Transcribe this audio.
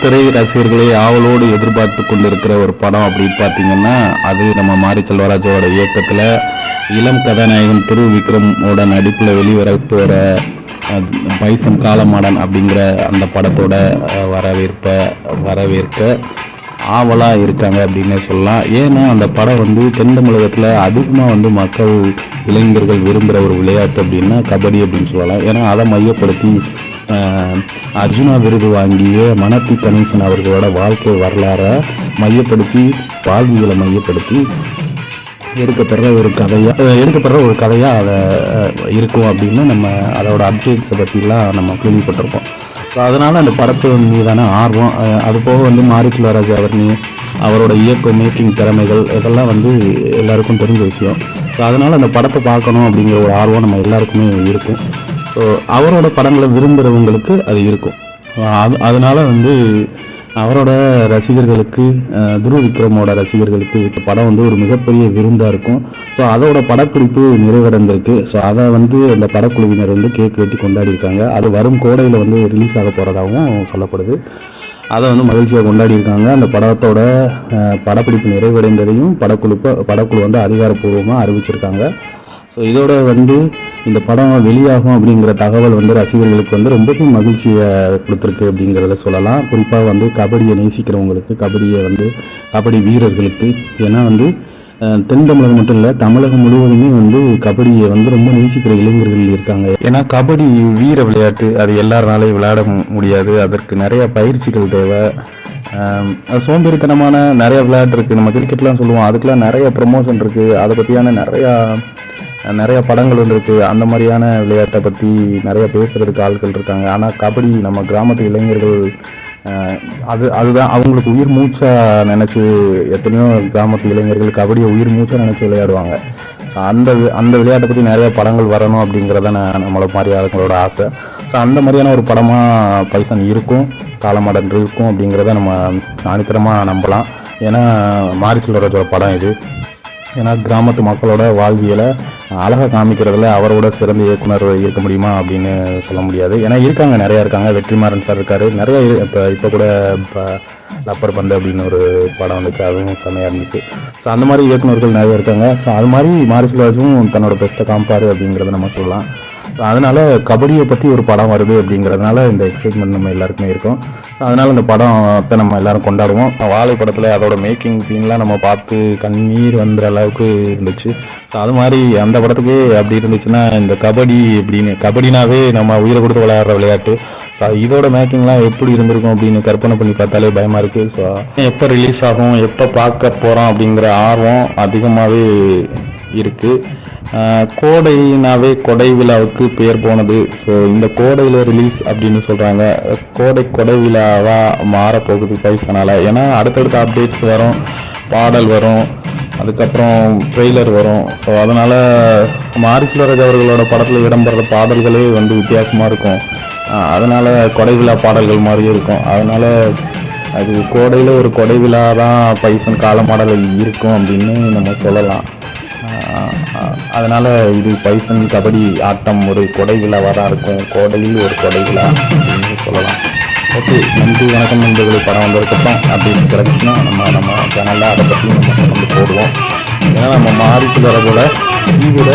திரை ரசிகர்களை ஆவலோடு எதிர்பார்த்து கொண்டிருக்கிற ஒரு படம் அப்படின்னு பார்த்தீங்கன்னா அது நம்ம மாரி செல்வராஜோட இயக்கத்தில் இளம் கதாநாயகன் திரு விக்ரமோட நடிப்பில் வெளிவர போகிற பைசன் காலமாடன் அப்படிங்கிற அந்த படத்தோட வரவேற்ப வரவேற்க ஆவலாக இருக்காங்க அப்படின்னு சொல்லலாம். ஏன்னா அந்த படம் வந்து தென் தமிழகத்தில் அதிகமாக வந்து மக்கள் இளைஞர்கள் விரும்புகிற ஒரு விளையாட்டு அப்படின்னா கபடி அப்படின்னு சொல்லலாம். ஏன்னா அதை மையப்படுத்தி அர்ஜுனா விருது வாங்கிய மனத்தி கணேசன் அவர்களோட வாழ்க்கை வரலாறை மையப்படுத்தி வாழ்வியலை மையப்படுத்தி எடுக்கப்படுற ஒரு கதையாக எடுக்கப்படுற ஒரு கதையாக அதை இருக்கும் அப்படின்னு நம்ம அதோட அப்டேட்ஸை பற்றிலாம் நம்ம கேள்விப்பட்டிருக்கோம். ஸோ அதனால் அந்த படத்து மீதான ஆர்வம் அது போக வந்து மாரி ராஜ் அவர் நீ- அவரோட இயக்க மேக்கிங் திறமைகள் இதெல்லாம் வந்து எல்லாருக்கும் தெரிஞ்ச விஷயம். ஸோ அதனால் அந்த படத்தை பார்க்கணும் அப்படிங்கிற ஒரு ஆர்வம் நம்ம எல்லாருக்குமே இருக்கும். ஸோ அவரோட படங்களை விரும்புகிறவங்களுக்கு அது இருக்கும். அது அதனால் வந்து அவரோட ரசிகர்களுக்கு துருவ விக்ரமோட ரசிகர்களுக்கு இந்த படம் வந்து ஒரு மிகப்பெரிய விருந்தாக இருக்கும். ஸோ அதோட படப்பிடிப்பு நிறைவடைந்திருக்கு. ஸோ அதை வந்து அந்த படக்குழுவினர் வந்து கேக் வெட்டி கொண்டாடி இருக்காங்க. அது வரும் கோடையில் வந்து ரிலீஸ் ஆக போகிறதாகவும் சொல்லப்படுது. அதை வந்து மகிழ்ச்சியாக கொண்டாடி இருக்காங்க. அந்த படத்தோட படப்பிடிப்பு நிறைவடைந்ததையும் படக்குழு படக்குழு வந்து அதிகாரப்பூர்வமாக அறிவிச்சிருக்காங்க. ஸோ இதோட வந்து இந்த படம் வெளியாகும் அப்படிங்கிற தகவல் வந்து ரசிகர்களுக்கு வந்து ரொம்பவும் மகிழ்ச்சியை கொடுத்துருக்கு அப்படிங்கிறத சொல்லலாம். குறிப்பாக வந்து கபடியை நேசிக்கிறவங்களுக்கு கபடியை வந்து கபடி வீரர்களுக்கு. ஏன்னா வந்து தென் தமிழகம் மட்டும் இல்லை தமிழகம் முழுவதுமே வந்து கபடியை வந்து ரொம்ப நேசிக்கிற இளைஞர்கள் இருக்காங்க. ஏன்னா கபடி வீர விளையாட்டு அது எல்லாருனாலையும் விளையாட முடியாது. அதற்கு நிறைய பயிற்சிகள் தேவை. சோம்பேறித்தனமான நிறைய விளையாட்டு இருக்குது நம்ம கிரிக்கெட்லாம் சொல்லுவோம். அதுக்கெலாம் நிறைய ப்ரொமோஷன் இருக்குது அதை பற்றியான நிறையா நிறைய படங்கள் வந்திருக்கு அந்த மாதிரியான விளையாட்டை பற்றி நிறைய பேசுகிறதுக்கு ஆட்கள் இருக்காங்க. ஆனால் கபடி நம்ம கிராமத்து இளைஞர்கள் அது அதுதான் அவங்களுக்கு உயிர் மூச்சாக நினச்சி எத்தனையோ கிராமத்து இளைஞர்கள் கபடியை உயிர் மூச்சாக நினச்சி விளையாடுவாங்க. ஸோ அந்த அந்த விளையாட்டை பற்றி நிறைய படங்கள் வரணும் அப்படிங்கிறத நான் நம்மளை மாதிரி ஆளுங்களோட ஆசை. ஸோ அந்த மாதிரியான ஒரு படமாக பைசன் இருக்கும் காலமாடன் இருக்கும் அப்படிங்கிறத நம்ம ஆணித்தரமாக நம்பலாம். ஏன்னா மாரி செல்வராஜோட படம் இது. ஏன்னா கிராமத்து மக்களோட வாழ்வியலை அழகாக காமிக்கிறதுல அவரோட சிறந்த இயக்குனர் இருக்க முடியுமா அப்படின்னு சொல்ல முடியாது. ஏன்னா இருக்காங்க நிறையா இருக்காங்க. வெற்றிமாறன் சார் இருக்கார். நிறையா இப்போ இப்போ கூட இப்போ லப்பர் பந்து அப்படின்னு ஒரு படம் வந்துச்சு. அதுவும் செமையாக இருந்துச்சு. ஸோ அந்த மாதிரி இயக்குனர்கள் நிறைய இருக்காங்க. ஸோ அது மாதிரி மாரிசிலாஜும் தன்னோட பெஸ்ட்டை காமிப்பார் அப்படிங்கிறத நம்ம சொல்லலாம். அதனால் கபடியை பற்றி ஒரு படம் வருது அப்படிங்கிறதுனால இந்த எக்ஸைட்மெண்ட் நம்ம எல்லாருக்குமே இருக்கும். ஸோ அதனால் இந்த படத்தை நம்ம எல்லாரும் கொண்டாடுவோம். வாழை படத்தில் அதோட மேக்கிங் சீன்லாம் நம்ம பார்த்து கண்ணீர் வந்துற அளவுக்கு இருந்துச்சு. ஸோ அது மாதிரி அந்த படத்துக்கு அப்படி இருந்துச்சுன்னா இந்த கபடி அப்படின்னு கபடினாவே நம்ம உயிரை கொடுத்து விளையாடுற விளையாட்டு. ஸோ இதோட மேக்கிங்லாம் எப்படி இருந்திருக்கும் அப்படின்னு கற்பனை பண்ணி பார்த்தாலே பயமாக இருக்குது ஸோ எப்போ ரிலீஸ் ஆகும் எப்போ பார்க்க போகிறோம் அப்படிங்கிற ஆர்வம் அதிகமாகவே இருக்குது கோடைனாவே கொடை விழாவுக்கு பேர் போனது. ஸோ இந்த கோடையில் ரிலீஸ் அப்படின்னு சொல்கிறாங்க கோடை கொடை விழாவாக மாறப்போகுது பைசனால். ஏன்னா அடுத்தடுத்த அப்டேட்ஸ் வரும் பாடல் வரும் அதுக்கப்புறம் ட்ரெய்லர் வரும். ஸோ அதனால் மாரிசுவரஜ் அவர்களோட படத்தில் இடம்பெற பாடல்களே வந்து வித்தியாசமாக இருக்கும். அதனால் கொடை விழா பாடல்கள் மாதிரியே இருக்கும். அதனால் அது கோடையில் ஒரு கொடை விழா தான் பைசன் காலமாடல் இருக்கும் அப்படின்னு நம்ம சொல்லலாம். அதனால் இது பைசன் கபடி ஆட்டம் ஒரு கொடை விழாவாக தான் இருக்கும். கோடையில் ஒரு கொடை விழா அப்படின்னு சொல்லலாம். ஓகே நன்றி வணக்கம் நண்பர்கள். படம் வந்ததுக்கப்புறம் அப்டேட்ஸ் கிடச்சுன்னா நம்ம நம்ம சேனலில் அதை பற்றி நம்ம வந்து போடுவோம். ஏன்னா நம்ம மாறிச்சு வர போல் தீவிர